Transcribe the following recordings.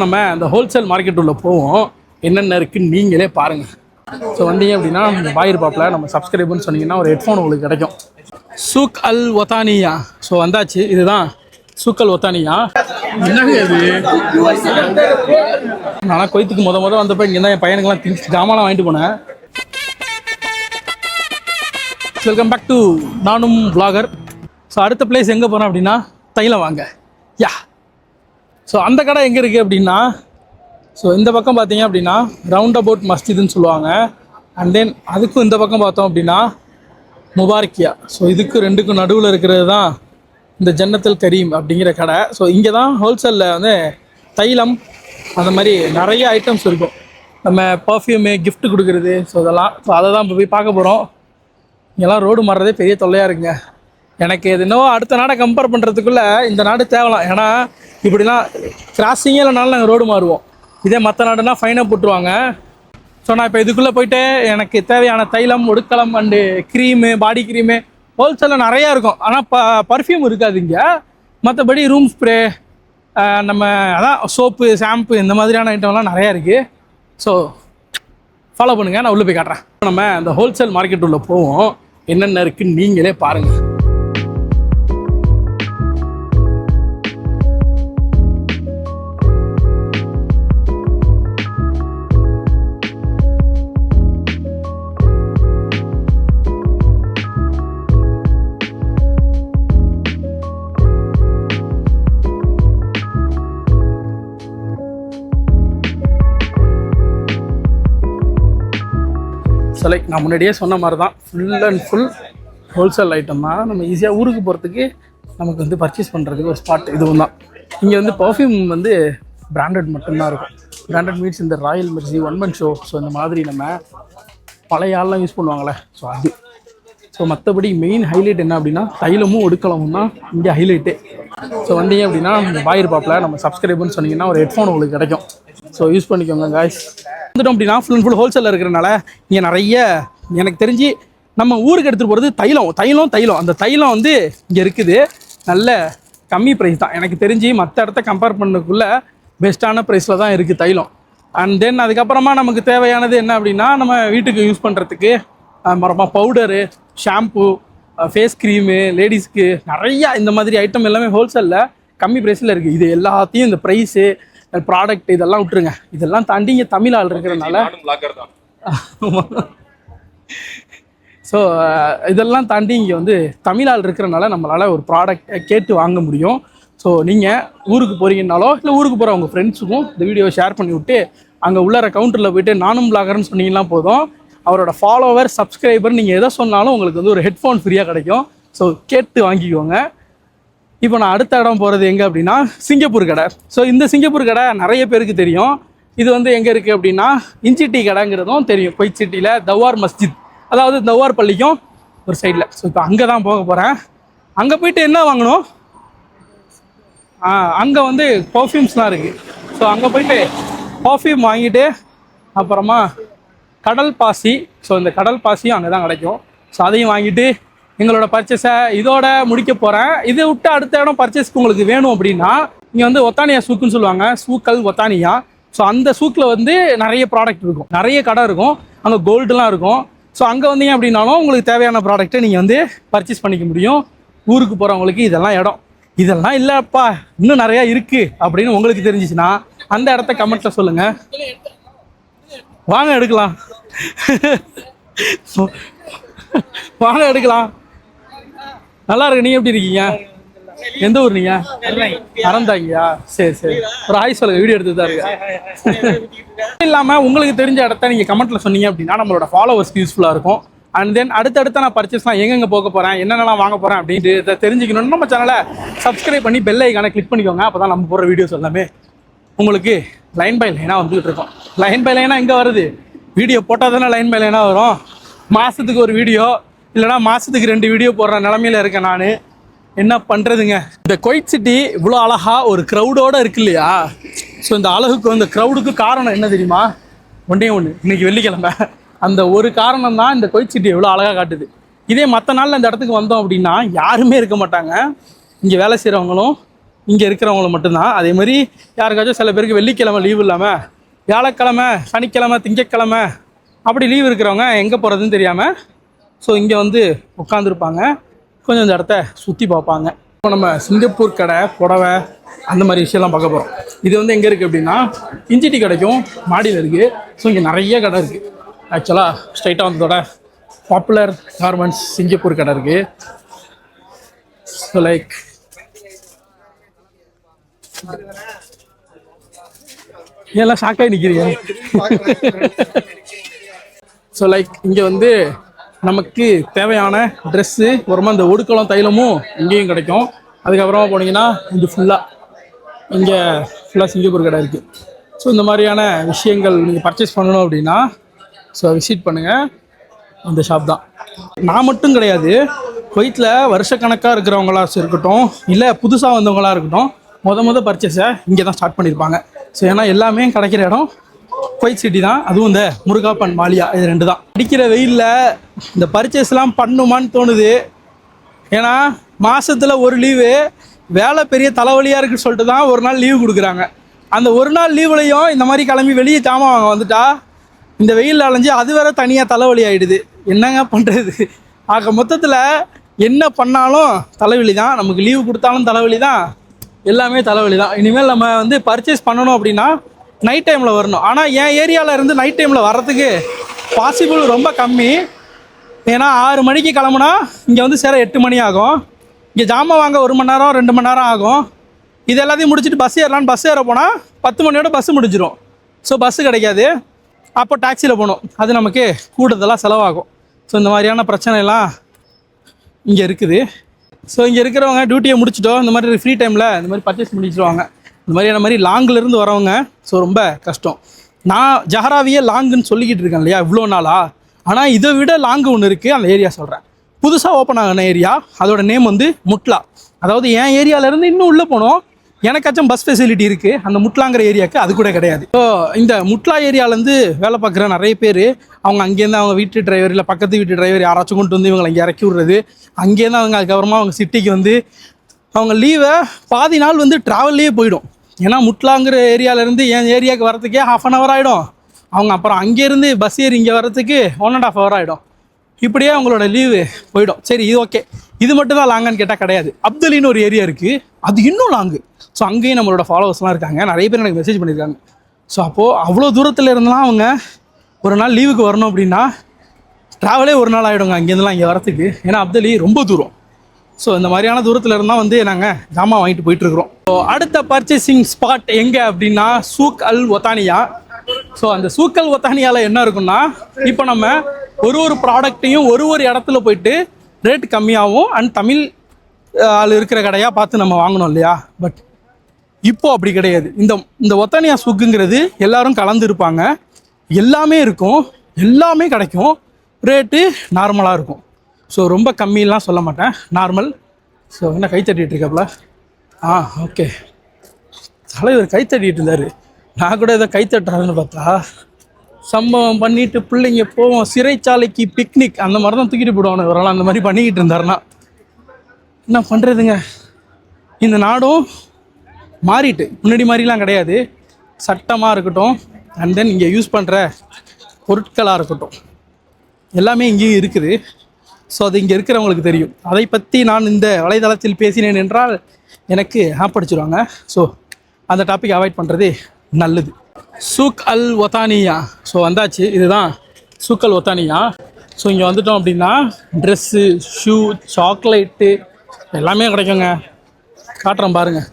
நம்ம அந்த wholesale market உள்ள போவோம். என்னென்ன இருக்குன்னு நீங்களே பாருங்க. ஸோ வந்தீங்க அப்படின்னா நம்ம பாயிர் பாப்பில் நம்ம சப்ஸ்கிரைப்னு சொன்னீங்கன்னா ஒரு ஹெட்ஃபோன் உங்களுக்கு கிடைக்கும். சூக் அல் ஒத்தானியா ஸோ வந்தாச்சு. இதுதான் சூக் அல் ஒத்தானியா என்னங்க இது? நான் கொய்த்துக்கு முத முத வந்தப்போ இங்கே தான் என் பையனுக்கெல்லாம் திங்ஸ் ஜாமான்லாம் வாங்கிட்டு போனேன். வெல்கம் பேக் டு நானும் பிளாகர் ஸோ அடுத்த பிளேஸ் எங்கே போகிறேன் அப்படின்னா தைலம் வாங்க. யா ஸோ அந்த கடை எங்கே இருக்குது அப்படின்னா ஸோ இந்த பக்கம் பார்த்தீங்க அப்படின்னா ரவுண்ட் அபவுட் மஸ்ஜிதுன்னு சொல்லுவாங்க. அண்ட் தென் அதுக்கும் இந்த பக்கம் பார்த்தோம் அப்படின்னா முபாரக்கியா ஸோ இதுக்கு ரெண்டுக்கும் நடுவில் இருக்கிறது தான் இந்த ஜன்னத்தில் கரீம் அப்படிங்கிற கடை. ஸோ இங்கே தான் ஹோல்சேலில் வந்து தைலம் அந்த மாதிரி நிறைய ஐட்டம்ஸ் இருக்கும். நம்ம பர்ஃப்யூமு கிஃப்ட் கொடுக்குறது ஸோ இதெல்லாம். ஸோ அதை தான் இப்போ போய் பார்க்க போகிறோம் இங்கெல்லாம் ரோடு மாறுறதே பெரிய தொல்லையாக இருக்குங்க. எனக்கு இது என்னவோ அடுத்த நாடை கம்பேர் பண்ணுறதுக்குள்ளே இந்த நாடு தேவலாம். ஏன்னா இப்படிலாம் கிராசிங்கே இல்லைனாலும் நாங்கள் ரோடு மாறுவோம். இதே மற்ற நாடுனா ஃபைனாக போட்டுருவாங்க. ஸோ நான் இப்போ இதுக்குள்ளே போயிட்டு எனக்கு தேவையான தைலம் ஒடுக்கலம் அண்டு க்ரீமு பாடி க்ரீமு ஹோல்சேலில் நிறையா இருக்கும். ஆனால் ப பர்ஃப்யூம் இருக்காது இங்கே. மற்றபடி ரூம் ஸ்ப்ரே நம்ம அதான் சோப்பு ஷாம்பு இந்த மாதிரியான ஐட்டம்லாம் நிறையா இருக்குது ஸோ ஃபாலோ பண்ணுங்கள் நான் உள்ளே போய் காட்டுறேன். நம்ம அந்த ஹோல்சேல் மார்க்கெட் உள்ளே போவோம். என்னென்ன இருக்குன்னு நீங்களே பாருங்கள் நான் முன்னாடியே சொன்ன மாதிரி தான் full and full wholesale item தான் நம்ம ஈஸியாக ஊருக்கு போகிறதுக்கு நமக்கு வந்து பர்ச்சேஸ் பண்ணுறதுக்கு ஒரு ஸ்பாட் இதுவும் தான். இங்கே வந்து பர்ஃப்யூம் வந்து பிராண்டட் மட்டும்தான் இருக்கும். பிராண்டட் மீன்ஸ் இந்த royal mercy one man show so இந்த மாதிரி நம்ம பழைய ஆள்லாம் யூஸ் பண்ணுவாங்களே ஸோ அது ஸோ மற்றபடி மெயின் ஹைலைட் என்ன அப்படின்னா தைலமும் ஒடுக்கலமும் தான் இங்கே ஹைலைட்டே ஸோ வந்தீங்க அப்படின்னா நம்ம பாயிர் பாப்பில் நம்ம சப்ஸ்கிரைப்னு சொன்னீங்கன்னா ஒரு ஹெட்ஃபோன் உங்களுக்கு கிடைக்கும். ஸோ யூஸ் பண்ணிக்கோங்க காய்ஸ் வந்துட்டோம் அப்படின்னா ஃபுல் அண்ட் ஃபுல் ஹோல்சேலில் இருக்கிறனால இங்கே நிறைய எனக்கு தெரிஞ்சு நம்ம ஊருக்கு எடுத்துகிட்டு போகிறது தைலம். தைலம் தைலம். அந்த தைலம் வந்து இங்கே இருக்குது. நல்ல கம்மி ப்ரைஸ் தான். எனக்கு தெரிஞ்சு மற்ற இடத்த கம்பேர் பண்ணக்குள்ள பெஸ்ட்டான ப்ரைஸில் தான் இருக்குது தைலம். அண்ட் தென் அதுக்கப்புறமா நமக்கு தேவையானது என்ன அப்படின்னா நம்ம வீட்டுக்கு யூஸ் பண்ணுறதுக்கு அப்புறமா பவுடரு ஷாம்பு ஃபேஸ் க்ரீமு லேடிஸ்க்கு நிறையா இந்த மாதிரி ஐட்டம் எல்லாமே ஹோல்சேலில் கம்மி ப்ரைஸில் இருக்குது இது எல்லாத்தையும் இந்த ப்ரைஸு ப்ராடக்ட் இதெல்லாம் விட்டுருங்க. இதெல்லாம் தாண்டி இங்கே தமிழ் ஆள் இருக்கிறனால ஸோ இதெல்லாம் தாண்டி இங்கே வந்து தமிழ் ஆள் இருக்கிறனால நம்மளால் ஒரு ப்ராடக்ட் கேட்டு வாங்க முடியும். ஸோ நீங்கள் ஊருக்கு போகிறீங்கனாலோ இல்லை ஊருக்கு போகிற உங்கள் ஃப்ரெண்ட்ஸுக்கும் இந்த வீடியோவை ஷேர் பண்ணி விட்டு அங்கே உள்ளார கவுண்டரில் போயிட்டு நானும் பிளாகர்னு சொன்னீங்கன்னா போதும். அவரோட ஃபாலோவர் சப்ஸ்கிரைபர் நீங்கள் எதை சொன்னாலும் உங்களுக்கு வந்து ஒரு ஹெட்ஃபோன் ஃப்ரீயாக கிடைக்கும். ஸோ கேட்டு வாங்கிக்கோங்க. இப்போ நான் அடுத்த இடம் போகிறது எங்கே அப்படின்னா சிங்கப்பூர் கடை. ஸோ இந்த சிங்கப்பூர் கடை நிறைய பேருக்கு தெரியும். இது வந்து எங்கே இருக்குது அப்படின்னா இஞ்சி டீ கடைங்கிறதும் தெரியும். கொய்ச்சிட்டியில் தவார் மஸ்ஜித். அதாவது தவார் பள்ளிக்கும் ஒரு சைடில் ஸோ இப்போ அங்கே தான் போக போகிறேன் அங்கே போயிட்டு என்ன வாங்கணும்? ஆ அங்கே வந்து பர்ஃப்யூம்ஸ்லாம் இருக்குது ஸோ அங்கே போயிட்டு பர்ஃப்யூம் வாங்கிட்டு அப்புறமா கடல் பாசி. ஸோ இந்த கடல் பாசியும் அங்கே தான் கிடைக்கும். ஸோ அதையும் வாங்கிட்டு எங்களோட பர்ச்சேஸை இதோட முடிக்க போகிறேன் இதை விட்டு அடுத்த இடம் பர்ச்சேஸ்க்கு உங்களுக்கு வேணும் அப்படின்னா இங்கே வந்து ஒத்தானியா சூக்குன்னு சொல்லுவாங்க. சூக்கல் ஒத்தானியா. ஸோ அந்த சூக்கில் வந்து நிறைய ப்ராடக்ட் இருக்கும். நிறைய கடை இருக்கும். அங்கே கோல்டுலாம் இருக்கும். ஸோ அங்கே வந்தீங்க அப்படின்னாலும் உங்களுக்கு தேவையான ப்ராடக்ட்டை நீங்கள் வந்து பர்ச்சேஸ் பண்ணிக்க முடியும். ஊருக்கு போகிறவங்களுக்கு இதெல்லாம் இடம். இதெல்லாம் இல்லைப்பா. இன்னும் நிறையா இருக்குது அப்படின்னு உங்களுக்கு தெரிஞ்சிச்சுன்னா அந்த இடத்த கமெண்ட்டில் சொல்லுங்கள் வாங்க எடுக்கலாம். வாங்க எடுக்கலாம். நல்லா இருக்கு. நீங்க எப்படி இருக்கீங்க? எந்த ஊர் நீங்க? அறந்தாங்கயா? சரி சரி. ஒரு ஆய் சொல்லுங்க. வீடியோ எடுத்து தான் இருக்கு இல்லாம உங்களுக்கு தெரிஞ்ச இடத்த நீங்க கமெண்ட்ல சொன்னீங்க அப்படின்னா நம்மளோட ஃபாலோவர்ஸ்க்கு யூஸ்ஃபுல்லா இருக்கும். அண்ட் தென் அடுத்தடுத்த நான் பர்ச்சேஸ்லாம் எங்கெங்க போக போறேன் என்னென்னலாம் வாங்க போறேன் அப்படின்ட்டு இதை தெரிஞ்சுக்கணும்னு நம்ம சேனலை சப்ஸ்கிரைப் பண்ணி பெல் ஐக்கான கிளிக் பண்ணிக்கோங்க. அப்பதான் நம்ம போகிற வீடியோஸ் எல்லாமே உங்களுக்கு லைன் பை லைனாக வந்துகிட்டு இருக்கோம். லைன் பை லைனாக எங்கே வருது? வீடியோ போட்டால் தானே லைன் மேலே என்ன வரும்? மாதத்துக்கு ஒரு வீடியோ இல்லைனா மாதத்துக்கு ரெண்டு வீடியோ போடுற நிலமையில இருக்கேன் நான். என்ன பண்ணுறதுங்க இந்த கொய்ட் சிட்டி இவ்வளோ அழகாக ஒரு க்ரௌடோடு இருக்கு இல்லையா? ஸோ இந்த அழகுக்கு அந்த க்ரௌடுக்கு காரணம் என்ன தெரியுமா? ஒன்றே ஒன்று இன்னைக்கு வெள்ளிக்கிழமை. அந்த ஒரு காரணம் தான் இந்த கொயிட் சிட்டி எவ்வளோ அழகாக காட்டுது. இதே மற்ற நாளில் இந்த இடத்துக்கு வந்தோம் அப்படின்னா யாருமே இருக்க மாட்டாங்க. இங்கே வேலை செய்கிறவங்களும் இங்கே இருக்கிறவங்களும் மட்டும்தான். அதே மாதிரி யாருக்காச்சும் சில பேருக்கு வெள்ளிக்கிழமை லீவு இல்லாமல் வியாழக்கிழமை சனிக்கிழமை திங்கக்கிழமை அப்படி லீவ் இருக்கிறவங்க எங்கே போகிறதுன்னு தெரியாமல் ஸோ இங்கே வந்து உட்காந்துருப்பாங்க கொஞ்சம் இந்த இடத்த சுற்றி பார்ப்பாங்க. இப்போ நம்ம சிங்கப்பூர் கடை புடவை அந்த மாதிரி விஷயம்லாம் பார்க்க போகிறோம் இது வந்து எங்கே இருக்குது அப்படின்னா இஞ்சிட்டி கடைக்கும் மாடியில் இருக்குது ஸோ இங்கே நிறைய கடை இருக்குது ஆக்சுவலாக ஸ்ட்ரைட்டாக வந்ததோட பாப்புலர் கார்மெண்ட்ஸ் சிங்கப்பூர் கடை இருக்குது ஸோ லைக் எல்லாம் ஷாக்காகி நிற்கிறீங்க ஸோ லைக் இங்கே வந்து நமக்கு தேவையான ட்ரெஸ்ஸு அப்புறமா இந்த ஒடுக்கலாம் தைலமும் இங்கேயும் கிடைக்கும். அதுக்கப்புறமா போனீங்கன்னா இங்கே ஃபுல்லாக இங்கே ஃபுல்லாக சிங்கப்பூர் கடை இருக்குது ஸோ இந்த மாதிரியான விஷயங்கள் நீங்கள் பர்ச்சேஸ் பண்ணணும் அப்படின்னா ஸோ விசிட் பண்ணுங்கள் இந்த ஷாப் தான். நான் மட்டும் கிடையாது குவைத்தில் வருஷக்கணக்காக இருக்கிறவங்களா இருக்கட்டும் இல்லை புதுசாக வந்தவங்களா இருக்கட்டும் முத முத பர்ச்சேஸை இங்கே தான் ஸ்டார்ட் பண்ணியிருப்பாங்க ஸோ ஏன்னா எல்லாமே கிடைக்கிற இடம் குவைத் சிட்டி தான். அதுவும் இந்த முருகாப்பன் மாலியா இது ரெண்டு தான் அடிக்கிற வெயிலில் இந்த பர்ச்சேஸ்லாம் பண்ணுமான்னு தோணுது. ஏன்னா மாதத்தில் ஒரு லீவு வேலை பெரிய தலைவலியாக இருக்குன்னு சொல்லிட்டு தான் ஒரு நாள் லீவு கொடுக்குறாங்க. அந்த ஒரு நாள் லீவுலையும் இந்த மாதிரி கிளம்பி வெளியே ஜாமான் வாங்க வந்துட்டா இந்த வெயில் அலைஞ்சு அது வேற தனியாக தலைவலி ஆகிடுது என்னங்க பண்ணுறது ஆக மொத்தத்தில் என்ன பண்ணாலும் தலைவலி தான். நமக்கு லீவு கொடுத்தாலும் தலைவலி தான். எல்லாமே தலைவலி தான். இனிமேல் நம்ம வந்து பர்ச்சேஸ் பண்ணணும் அப்படின்னா நைட் டைமில் வரணும். ஆனால் என் ஏரியாவில் இருந்து நைட் டைமில் வர்றதுக்கு பாசிபிள் ரொம்ப கம்மி. ஏன்னா ஆறு மணிக்கு கிளம்புனா இங்கே வந்து சேர எட்டு மணி ஆகும். இங்கே ஜாமான் வாங்க ஒரு மணி நேரம் ரெண்டு மணி நேரம் ஆகும். இது எல்லாத்தையும் முடிச்சுட்டு பஸ் ஏறலான்னு பஸ் ஏற போனால் பத்து மணியோட பஸ் முடிஞ்சிடும் ஸோ பஸ்ஸு கிடைக்காது. அப்போ டாக்ஸியில் போகணும். அது நமக்கு கூடுதலாக செலவாகும். ஸோ இந்த மாதிரியான பிரச்சனைலாம் இங்கே இருக்குது. ஸோ இங்கே இருக்கிறவங்க டியூட்டியை முடிச்சிட்டோம் இந்த மாதிரி ஃப்ரீ டைமில் இந்த மாதிரி பர்ச்சேஸ் முடிச்சிடுவாங்க இந்த மாதிரியான மாதிரி லாங்கிலிருந்து வரவங்க ஸோ ரொம்ப கஷ்டம். நான் ஜஹராவியே லாங்குன்னு சொல்லிக்கிட்டு இருக்கேன் இல்லையா இவ்வளோ நாளாக ஆனால் இதை விட லாங்கு ஒன்று இருக்குது அந்த ஏரியா சொல்கிறேன் புதுசாக ஓப்பன் ஆகின ஏரியா அதோட நேம் வந்து முட்லா. அதாவது என் ஏரியாவிலேருந்து இன்னும் உள்ளே போனோம். எனக்காச்சும் பஸ் ஃபெசிலிட்டி இருக்குது அந்த முட்லாங்கிற ஏரியாவுக்கு அது கூட கிடையாது. ஸோ இந்த முட்லா ஏரியாவிலேருந்து வேலை பார்க்குற நிறைய பேர் அவங்க அங்கேருந்து அவங்க வீட்டு டிரைவர் இல்லை பக்கத்து வீட்டு டிரைவர் யாராச்சும் கொண்டு வந்து இவங்களை இங்கே இறக்கி விடுறது. அங்கேருந்து அவங்க அதுக்கப்புறமா அவங்க சிட்டிக்கு வந்து அவங்க லீவை பாதி நாள் வந்து ட்ராவல்லையே போயிடும். ஏன்னா முட்லாங்கிற ஏரியாவிலேருந்து என் ஏரியாவுக்கு வரத்துக்கே ஹாஃப் அன் ஹவர் ஆகிடும் அவங்க அப்புறம் அங்கேருந்து பஸ் ஏறி இங்கே வரதுக்கு ஒன் அண்ட் ஆஃப் ஹவர் ஆகிடும் இப்படியே அவங்களோட லீவு போயிடும். சரி இது ஓகே இது மட்டும் தான் லாங்கான்னு கேட்டால் கிடையாது. அப்துலின்னு ஒரு ஏரியா இருக்குது அது இன்னும் லாங்கு ஸோ அங்கேயும் நம்மளோட ஃபாலோவர்ஸ்லாம் இருக்காங்க. நிறைய பேர் எனக்கு மெசேஜ் பண்ணியிருக்காங்க ஸோ அப்போது அவ்வளோ தூரத்தில் இருந்தெல்லாம் அவங்க ஒரு நாள் லீவுக்கு வரணும் அப்படின்னா ட்ராவலே ஒரு நாள் ஆகிடுங்க அங்கேருந்துலாம் இங்கே வரத்துக்கு. ஏன்னா அப்தலி ரொம்ப தூரம். ஸோ இந்த மாதிரியான தூரத்தில் இருந்தால் வந்து நாங்கள் ஜாமான் வாங்கிட்டு போயிட்டுருக்குறோம். ஸோ அடுத்த பர்ச்சேசிங் ஸ்பாட் எங்கே அப்படின்னா சூக் அல் ஒத்தானியா ஸோ அந்த சூக்கல் ஒத்தானியாவில் என்ன இருக்குன்னா இப்போ நம்ம ஒரு ஒரு ப்ராடக்ட்டையும் ஒரு ஒரு இடத்துல போயிட்டு ரேட் கம்மியாகவும் அண்ட் தமிழ் ஆள் இருக்கிற கடையாக பார்த்து நம்ம வாங்கணும் இல்லையா? பட் இப்போது அப்படி கிடையாது. இந்த இந்த ஒத்தானியா சுக்குங்கிறது எல்லாரும் கலந்து இருப்பாங்க. எல்லாமே இருக்கும். எல்லாமே கிடைக்கும். ரேட்டு நார்மலாக இருக்கும். ஸோ ரொம்ப கம்மியெலாம் சொல்ல மாட்டேன். நார்மல் ஸோ என்ன கை தட்டிட்டு இருக்காப்ல? ஆ ஓகே தலைவர் கை தட்டிகிட்டு இருந்தார். நான் கூட ஏதோ கை தட்டுறாருன்னு பார்த்தா சம்பவம் பண்ணிட்டு பிள்ளைங்க போவோம். சிறைச்சாலைக்கு பிக்னிக் அந்த மாதிரி தான் தூக்கிட்டு போடுவானு இவரெல்லாம் அந்த மாதிரி பண்ணிக்கிட்டு இருந்தாருன்னா. என்ன பண்ணுறதுங்க இந்த நாடும் மாறிட்டு. முன்னாடி மாதிரிலாம் கிடையாது. சட்டமாக இருக்கட்டும். அண்ட் தென் இங்கே யூஸ் பண்ணுற பொருட்களாக இருக்கட்டும். எல்லாமே இங்கேயும் இருக்குது. ஸோ அது இங்கே இருக்கிறவங்களுக்கு தெரியும். அதை பற்றி நான் இந்த வலைதளத்தில் பேசினேன் என்றால் எனக்கு ஆப்படிச்சிருவாங்க ஸோ அந்த டாபிக் அவாய்ட் பண்ணுறது நல்லது. சூக் அல் ஒத்தானியா. ஸோ வந்தாச்சு. இதுதான் சூக் அல் ஒத்தானியா. ஸோ இங்கே வந்துட்டோம் அப்படின்னா ட்ரெஸ்ஸு ஷூ சாக்லேட்டு எல்லாமே கிடைக்குங்க. காட்டுறேன் பாருங்கள்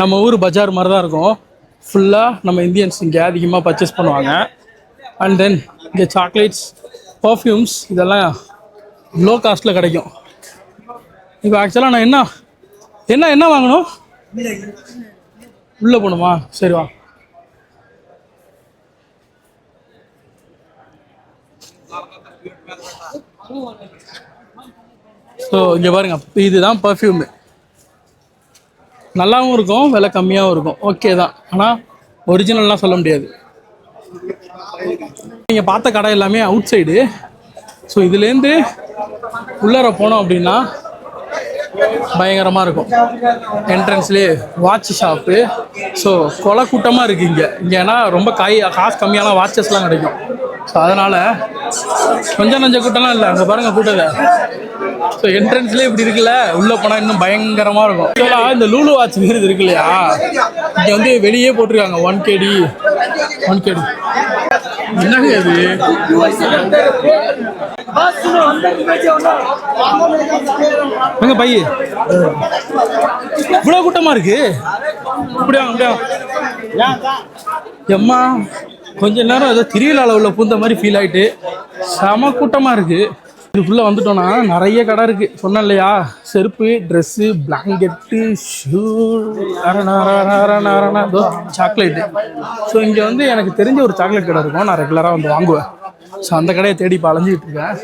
நம்ம ஊர் பஜார் மாதிரி தான் இருக்கும் ஃபுல்லாக நம்ம இந்தியன்ஸ் இங்கே அதிகமாக பர்ச்சேஸ் பண்ணுவாங்க. அண்ட் தென் இங்கே சாக்லேட்ஸ் பர்ஃப்யூம்ஸ் இதெல்லாம் லோ காஸ்ட்டில் கிடைக்கும். இப்போ ஆக்சுவலாக நான் என்ன என்ன என்ன வாங்கணும்? உள்ளே போகணுமா? சரி வா. ஸோ இங்கே பாருங்க இதுதான் பர்ஃப்யூமு நல்லாவும் இருக்கும் விலை கம்மியாகவும் இருக்கும். ஓகே தான். ஆனால் ஒரிஜினல்லாம் சொல்ல முடியாது. நீங்கள் பார்த்த கடை எல்லாமே அவுட் சைடு ஸோ இதுலேருந்து உள்ளார போனோம் அப்படின்னா பயங்கரமாக இருக்கும். என்ட்ரன்ஸ்லேயே வாட்ச் ஷாப்பு ஸோ கொலை கூட்டமாக இருக்குது இங்கே. இங்கே ஏன்னா ரொம்ப காய் காசு கம்மியான வாட்சஸ்லாம் கிடைக்கும். ஸோ அதனால் கொஞ்சம் நஞ்ச கூட்டம்லாம் இல்லை. அங்கே பாருங்கள் கூட்டத்தை. ஸோ என்ட்ரன்ஸ்லேயே இப்படி இருக்குல்ல? உள்ளே போனால் இன்னும் பயங்கரமாக இருக்கும். ஆக்சுவலாக இந்த லூலு வாட்ச் விருது இருக்கு இல்லையா? இங்கே வந்து வெளியே போட்டிருக்காங்க. ஒன் கேடி ஒன் கேடி என்னங்க இது? எங்க பைய? இவ்வளோ கூட்டமாக இருக்கு? இப்படியா அப்படியா? எம்மா? கொஞ்ச நேரம் ஏதோ திருவிழாவில் அளவில் பூந்த மாதிரி ஃபீல் ஆகிட்டு செம கூட்டமாக இருக்குது இதுக்குள்ளே வந்துட்டோம்னா நிறைய கடை இருக்குது சொன்னேன் இல்லையா? செருப்பு dress blanket shoe chocolate so இங்கே வந்து எனக்கு தெரிஞ்ச ஒரு சாக்லேட் கடை இருக்கும். நான் ரெகுலராக வந்து வாங்குவேன். ஸோ அந்த கடையை தேடி இப்போ அலைஞ்சிக்கிட்டு இருக்கேன்.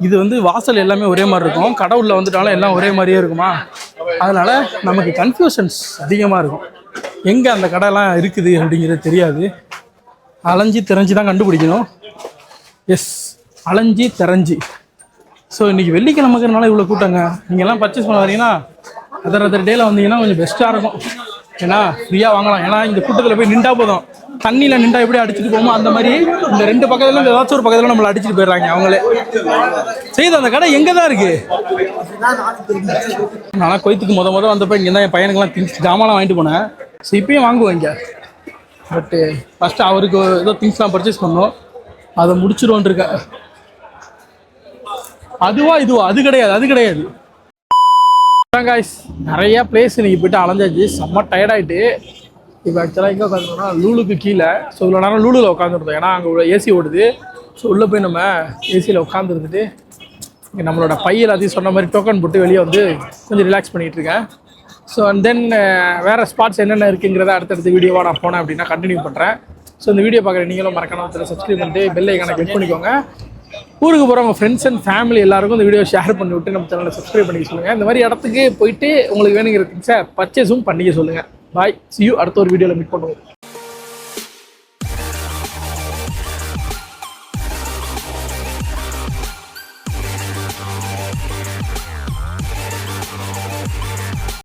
இது வந்து வாசல் எல்லாமே ஒரே மாதிரி இருக்கும். கடை உள்ளே வந்துட்டாலும் எல்லாம் ஒரே மாதிரியே இருக்குமா? அதனால் நமக்கு கன்ஃபியூஷன்ஸ் அதிகமாக இருக்கும். எங்கே அந்த கடைலாம் இருக்குது அப்படிங்கிறது தெரியாது. அலைஞ்சி திரைஞ்சி தான் கண்டுபிடிக்கணும். எஸ் அலைஞ்சி திரைஞ்சி. ஸோ இன்றைக்கி வெள்ளிக்கிழமைக்கிறனால இவ்வளோ கூட்டங்க. நீங்கள்லாம் பர்ச்சேஸ் பண்ண வரீங்கன்னா அதர் அதர் டேயில் வந்தீங்கன்னா கொஞ்சம் பெஸ்ட்டாக இருக்கும். ஏன்னா ஃப்ரீயாக வாங்கலாம். ஏன்னா இந்த கூட்டத்தில் போய் நின்றா போதும். தண்ணியில் நின்றா எப்படி அடிச்சுட்டு போமோ அந்த மாதிரி இந்த ரெண்டு பக்கத்துல இந்த ஏதாச்சும் ஒரு பக்கத்தில் நம்மளை அடிச்சுட்டு போயிடுறாங்க அவங்களே. செய்து அந்த கடை எங்கே தான் இருக்கு? நான் கொய்த்துக்கு முத முத வந்தப்போ இங்கே தான் என் பையனுக்கெல்லாம் திங்ஸ் ஜாமான் வாங்கிட்டு போனேன். ஸோ இப்பயும் வாங்குவோம் இங்கே. பட்டு ஃபஸ்ட்டு eh, அவருக்கு ஏதோ திங்ஸ்லாம் பர்ச்சேஸ் பண்ணோம். அதை முடிச்சிருவோன் அதுவா இதுவா? அது கிடையாது அது கிடையாது. காய்ஸ் நிறைய பிளேஸ் இன்றைக்கி போயிட்டு அலைஞ்சாச்சு. செம்ம டயர்டாயிட்டு இப்போ ஆக்சுவலாக எங்கே உட்காந்துருந்தோம்னா லூலுக்கு கீழே. ஸோ இவ்வளோ நேரம் லூலில் உட்காந்துருந்தோம் ஏன்னா அங்கே ஏசி ஓடுது. ஸோ உள்ளே போய் நம்ம ஏசியில் உட்காந்துருந்துட்டு இங்கே நம்மளோட பை எல்லாத்தையும் சொன்ன மாதிரி டோக்கன் போட்டு வெளியே வந்து கொஞ்சம் ரிலாக்ஸ் பண்ணிகிட்டு இருக்கேன். ஸோ அண்ட் தென் வேறு ஸ்பாட்ஸ் என்னென்ன இருக்குங்கிறத அடுத்தடுத்த வீடியோவாக நான் போனேன் அப்படின்னா கண்டினியூ பண்ணுறேன் ஸோ இந்த வீடியோ பார்க்குற நீங்களும் மறக்காம சப்ஸ்கிரைப் பண்ணிட்டு பெல் ஐக்கான கிளிக் பண்ணிக்கோங்க. ஊருக்கு போகிறவங்க ஃப்ரெண்ட்ஸ் அண்ட் ஃபேமிலி எல்லாருக்கும் இந்த வீடியோ ஷேர் பண்ணி விட்டு நம்ம சேனலை சப்ஸ்கிரைப் பண்ணிக்க சொல்லுங்கள் இந்த மாதிரி இடத்துக்கு போயிட்டு உங்களுக்கு வேணுங்கிற திங்ஸை பர்ச்சேஸும் பண்ணிக்க சொல்லுங்கள் பாய் சி யூ அடுத்த ஒரு வீடியோவில் மீட் பண்ணுவோம்.